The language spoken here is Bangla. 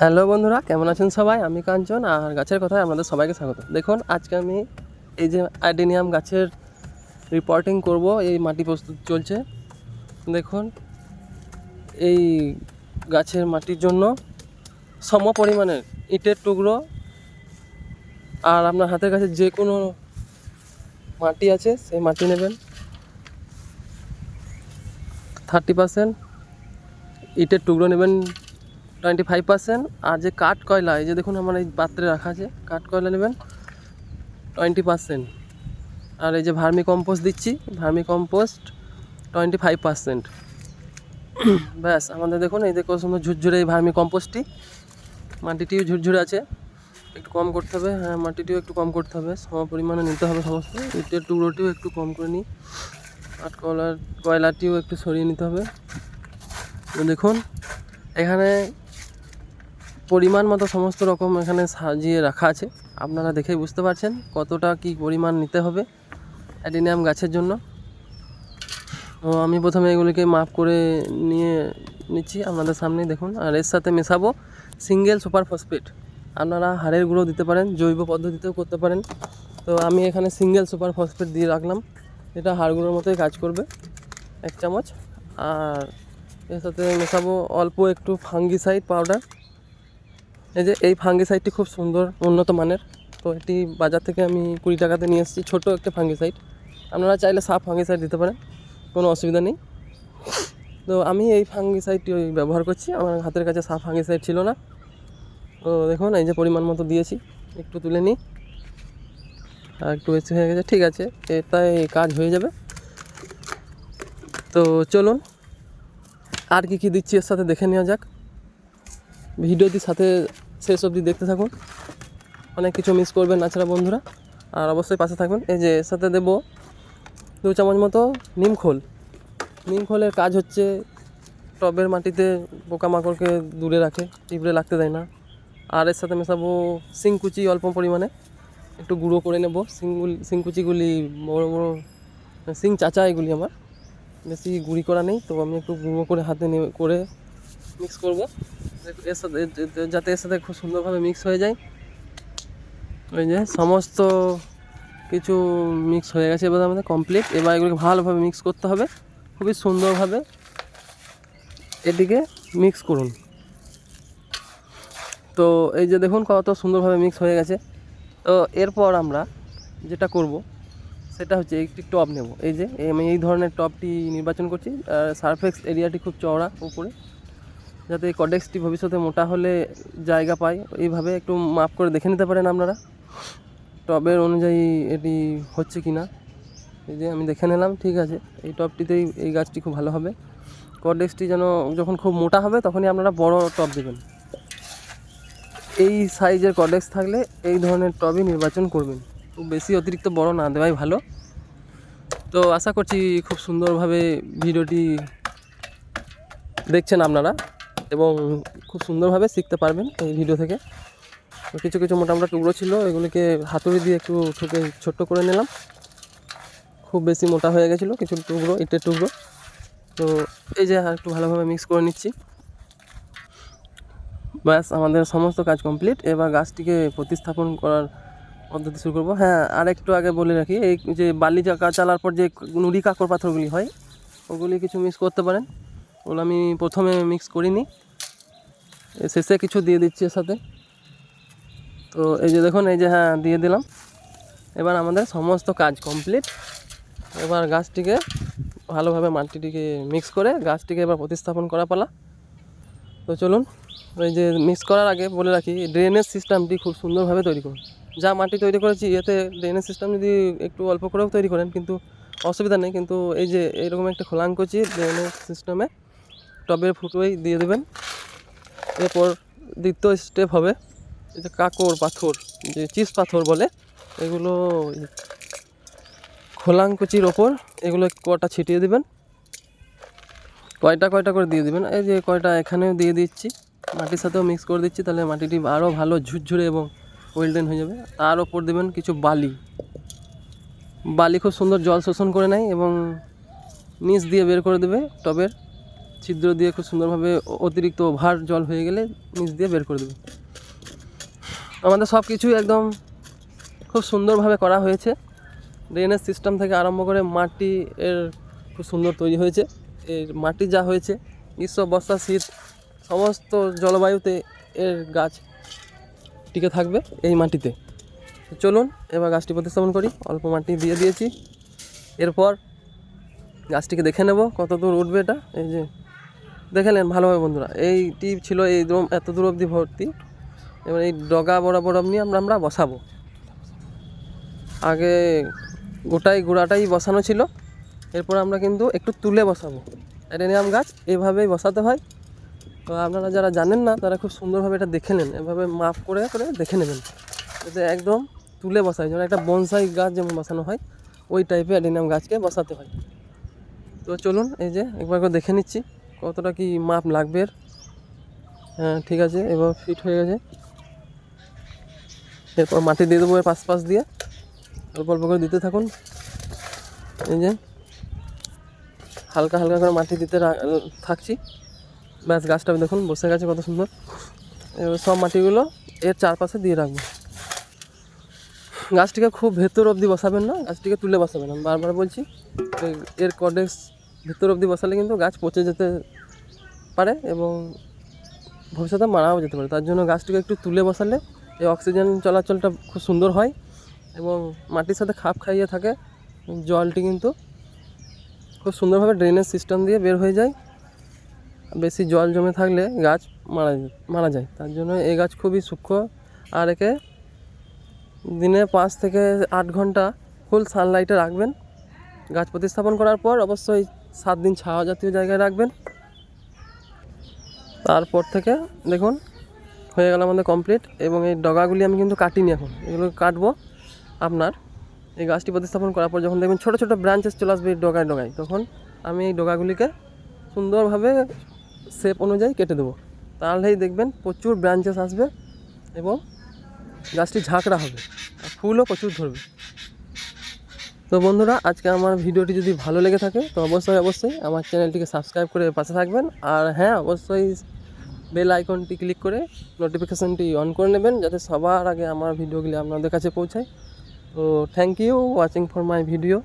হ্যালো বন্ধুরা, কেমন আছেন সবাই? আমি কাঞ্চন, আর গাছের কথায় আপনাদের সবাইকে স্বাগত। দেখুন, আজকে আমি এই যে অ্যাডেনিয়াম গাছের রিপোর্টিং করব, এই মাটি প্রস্তুত চলছে। দেখুন, এই গাছের মাটির জন্য সম পরিমাণের ইটের টুকরো, আর আপনার হাতের কাছে যে কোনো মাটি আছে, সেই মাটি নেবেন। থার্টি পার্সেন্ট ইটের টুকরো নেবেন টোয়েন্টি ফাইভ পার্সেন্ট আর যে কাঠ কয়লা, এই যে দেখুন আমার এই পাত্রে রাখা আছে, কাঠ কয়লা নেবেন? টোয়েন্টি পার্সেন্ট আর এই যে ভার্মি কম্পোস্ট দিচ্ছি, vermicompost twenty five percent ব্যাস, আমাদের দেখুন এই দেখো সুন্দর ঝুরঝুরে এই ভার্মি কম্পোস্টটি। মাটিটিও ঝুরঝুরে আছে। একটু কম করতে হবে হ্যাঁ মাটিটিও একটু কম করতে হবে। সম পরিমাণে নিতে হবে সমস্ত। ইটের টুকরোটিও একটু কম করে নিই। কাঠ কয়লার, কয়লাটিও একটু সরিয়ে নিতে হবে। দেখুন, এখানে পরিমাণ মতো সমস্ত রকম এখানে সাজিয়ে রাখা আছে। আপনারা দেখেই বুঝতে পারছেন কতটা কি পরিমাণ নিতে হবে অ্যাডিনিয়াম গাছের জন্য। তো আমি প্রথমে এগুলিকে মাপ করে নিয়ে নিচ্ছি আপনাদের সামনেই দেখুন। আর এর সাথে মেশাবো সিঙ্গেল সুপার ফসফেট। আপনারা হাড়ের গুঁড়ো দিতে পারেন, জৈব পদ্ধতিতেও করতে পারেন। তো আমি এখানে সিঙ্গেল সুপার ফসফেট দিয়ে রাখলাম। এটা হাড় গুঁড়োর মতোই কাজ করবে, এক চামচ। আর এর সাথে মেশাবো অল্প একটু ফাঙ্গিসাইড পাউডার। এই যে এই ফাঙ্গিসাইডটি খুব সুন্দর, উন্নত মানের। তো এটি বাজার থেকে আমি কুড়ি টাকাতে নিয়ে এসেছি, ছোটো একটা ফাঙ্গিসাইড। আপনারা চাইলে সাফ ফাঙ্গিসাইড দিতে পারেন, কোনো অসুবিধা নেই। তো আমি এই ফাঙ্গিসাইডটি ব্যবহার করছি, আমার হাতের কাছে সাফ ফাঙ্গিসাইড ছিল না। তো দেখুন, এই যে পরিমাণ মতো দিয়েছি, একটু তুলে নিই। আর একটু বেশি হয়ে গেছে, ঠিক আছে, এটাই কাজ হয়ে যাবে। তো চলুন, আর কি কি দিচ্ছি এর সাথে দেখে নেওয়া যাক। ভিডিওটির সাথে শেষ অবধি দেখতে থাকুন। অনেক কিছু মিস করবেন তাছাড়া বন্ধুরা। আর অবশ্যই পাশে থাকবেন এই যে সাথে দেবো দু চামচ মতো নিম খোল। নিম খোলের কাজ হচ্ছে টবের মাটিতে পোকামাকড়কে দূরে রাখে টিপড়ে লাগতে দেয় না। আর এর সাথে মেশাবো সিংকুচি অল্প পরিমাণে। একটু গুঁড়ো করে নেব। সিংগুলি সিংকুচিগুলি বড় বড় সিং চাচা এগুলি আমার। বেশি গুঁড়ি করা নেই, তো আমি একটু গুঁড়ো করে হাতে নিয়ে করে মিক্স করব। এর সাথে যাতে এর সাথে খুব সুন্দরভাবে মিক্স হয়ে যায়। ওই যে সমস্ত কিছু মিক্স হয়ে গেছে এবার আমাদের কমপ্লিট এবার এগুলোকে ভালোভাবে মিক্স করতে হবে, খুবই সুন্দরভাবে এটিকে মিক্স করুন। তো এই যে দেখুন কত সুন্দরভাবে মিক্স হয়ে গেছে। তো এরপর আমরা যেটা করব, সেটা হচ্ছে একটি টব নেব। এই যে আমি এই ধরনের টবটি নির্বাচন করছি। সারফেক্স এরিয়াটি খুব চওড়া, উপরে। যাতে এই কডেক্সটি ভবিষ্যতে মোটা হলে জায়গা পায়, এইভাবে একটু মাপ করে দেখে নিতে পারেন আপনারা। টবের অনুযায়ী এটি হচ্ছে কি না এই যে আমি দেখে নিলাম, ঠিক আছে। এই টবটিতেই এই গাছটি খুব ভালো হবে। কডেক্সটি যেন যখন খুব মোটা হবে, তখনই আপনারা বড় টব দেবেন। এই সাইজের কডেক্স থাকলে এই ধরনের টবই নির্বাচন করবেন। খুব বেশি অতিরিক্ত বড় না দেওয়াই ভালো। তো আশা করছি খুব সুন্দরভাবে ভিডিওটি দেখছেন আপনারা। এবং খুব সুন্দরভাবে শিখতে পারবেন এই ভিডিও থেকে। কিছু কিছু মোটা মোটা টুকরো ছিল, এগুলিকে হাতুড়ি দিয়ে একটু ঠুকে ছোট্ট করে নিলাম। খুব বেশি মোটা হয়ে গেছিল, কিছু টুকরো, ইটের টুকরো। তো এই যে একটু ভালোভাবে মিক্স করে নিচ্ছি। ব্যাস, আমাদের সমস্ত কাজ কমপ্লিট এবার গাছটিকে প্রতিস্থাপন করার পদ্ধতি শুরু করব। হ্যাঁ আর একটু আগে বলে রাখি, এই যে বালি চাকা চালার পর যে নুড়ি কাকর পাথরগুলি হয়, ওগুলি কিছু মিক্স করতে পারেন। ওগুলো আমি প্রথমে মিক্স করিনি। শেষে কিছু দিয়ে দিচ্ছি এর সাথে। তো এই যে দেখুন, এই যে হ্যাঁ দিয়ে দিলাম। এবার আমাদের সমস্ত কাজ কমপ্লিট এবার গাছটিকে ভালোভাবে মাটিটিকে মিক্স করে গাছটিকে এবার প্রতিস্থাপন করা পালা। তো চলুন ওই যে মিক্স করার আগে বলে রাখি ড্রেনেজ সিস্টেমটি খুব সুন্দরভাবে তৈরি করুন। যা মাটি তৈরি করেছি, এতে ড্রেনেজ সিস্টেম যদি একটু অল্প করেও তৈরি করেন, কিন্তু অসুবিধা নেই। কিন্তু এই যে এরকম একটা খোলাঙ্কচি ড্রেনেজ সিস্টেমে টবের ফুটোই দিয়ে দেবেন। এরপর দ্বিতীয় স্টেপ হবে এই যে কাকর পাথর, যে চিজ পাথর বলে, এগুলো খোলাঙ্কুচির ওপর এগুলো কটা ছিটিয়ে দিবেন? কয়টা কয়টা করে দিয়ে দিবেন? এই যে কয়টা এখানেও দিয়ে দিচ্ছি। মাটির সাথেও মিক্স করে দিচ্ছি, তাহলে মাটিটি আরও ভালো ঝুরঝুরে এবং ওয়েলডেন হয়ে যাবে। তার ওপর দেবেন কিছু বালি। বালি খুব সুন্দর জল শোষণ করে নেয় এবং নিচ দিয়ে বের করে দেবে টবের ছিদ্র দিয়ে খুব সুন্দরভাবে অতিরিক্ত ওভার জল হয়ে গেলে নিচ দিয়ে বের করে দেবে। আমাদের সব কিছুই একদম খুব সুন্দরভাবে করা হয়েছে। ড্রেনেজ সিস্টেম থেকে আরম্ভ করে মাটি এর খুব সুন্দর তৈরি হয়েছে। এর মাটি যা হয়েছে, গ্রীষ্ম, বর্ষা, শীত, সমস্ত জলবায়ুতে এর গাছ টিকে থাকবে এই মাটিতে। চলুন, এবার গাছটি প্রতিস্থাপন করি। অল্প মাটি দিয়ে দিয়েছি। এরপর গাছটিকে দেখে নেব কত দূর উঠবে এটা। এই যে দেখে নেন ভালোভাবে বন্ধুরা। এইটি ছিল এই দূর এত দূর অবধি ভর্তি। এবার এই ডগা বরাবর নিয়ে আমরা আমরা বসাবো। আগে গোটাই গোড়াটাই বসানো ছিল। এরপর আমরা কিন্তু একটু তুলে বসাবো। অ্যাডেনিয়াম গাছ এইভাবেই বসাতে হয়। তো আপনারা যারা জানেন না, তারা খুব সুন্দরভাবে এটা দেখে নেন। এভাবে মাপ করে করে দেখে নেবেন। যাতে একদম তুলে বসায় যেমন একটা বনসাই গাছ যেমন বসানো হয়, ওই টাইপের অ্যাডেনিয়াম গাছকে বসাতে হয়। তো চলুন, এই যে একবার করে দেখে নিচ্ছি। কতটা কি মাপ লাগবে। হ্যাঁ ঠিক আছে, এবার ফিট হয়ে গেছে। এরপর মাটি দিয়ে দেবো পাশ পাশ দিয়ে। অল্প অল্প করে দিতে থাকুন। এই যে, হালকা হালকা করে মাটি দিতে থাকছি। ব্যাস, গাছটা দেখুন, বসে গেছে কত সুন্দর। এবার সব মাটিগুলো এর চারপাশে দিয়ে রাখব। গাছটিকে খুব ভেতর অবধি বসাবেন না, গাছটিকে তুলে বসাবেন। আমি বারবার বলছি, এর কডেক্স ভেতর অবধি বসালে কিন্তু গাছ পচে যেতে পারে এবং ভবিষ্যতে মারাও যেতে পারে। তার জন্য গাছটিকে একটু তুলে বসালে এই অক্সিজেন চলাচলটা খুব সুন্দর হয় এবং মাটির সাথে খাপ খাইয়ে থাকে। জলটি কিন্তু খুব সুন্দরভাবে ড্রেনেজ সিস্টেম দিয়ে বের হয়ে যায়। বেশি জল জমে থাকলে গাছ মারা মারা যায়। তার জন্য এই গাছ খুবই সূক্ষ্ম আর একে দিনে পাঁচ থেকে আট ঘণ্টা ফুল সানলাইটে রাখবেন। গাছ প্রতিস্থাপন করার পর অবশ্যই সাত দিন ছাওয়া জাতীয় জায়গায় রাখবেন। তারপর থেকে দেখুন, হয়ে গেল আমাদের কমপ্লিট এবং এই ডগাগুলি আমি কিন্তু কাটিনি এখন। এগুলো কাটবো আপনার। এই গাছটি প্রতিস্থাপন করার পর যখন দেখবেন ছোটো ছোটো ব্রাঞ্চেস চলে আসবে এই ডগায় ডগায়, তখন আমি এই ডগাগুলিকে সুন্দরভাবে শেপ অনুযায়ী কেটে দেবো। তাহলেই দেখবেন প্রচুর ব্রাঞ্চেস আসবে এবং গাছটি ঝাঁকড়া হবে, আর ফুলও প্রচুর ধরবে। তো বন্ধুরা, আজকে আমার ভিডিওটি যদি ভালো লেগে থাকে, তো অবশ্যই অবশ্যই আমার চ্যানেলটিকে সাবস্ক্রাইব করে পাশে থাকবেন। আর হ্যাঁ অবশ্যই বেল আইকনটি ক্লিক করে নোটিফিকেশানটি অন করে নেবেন, যাতে সবার আগে আমার ভিডিওগুলি আপনাদের কাছে পৌঁছায়। তো thank you watching for my video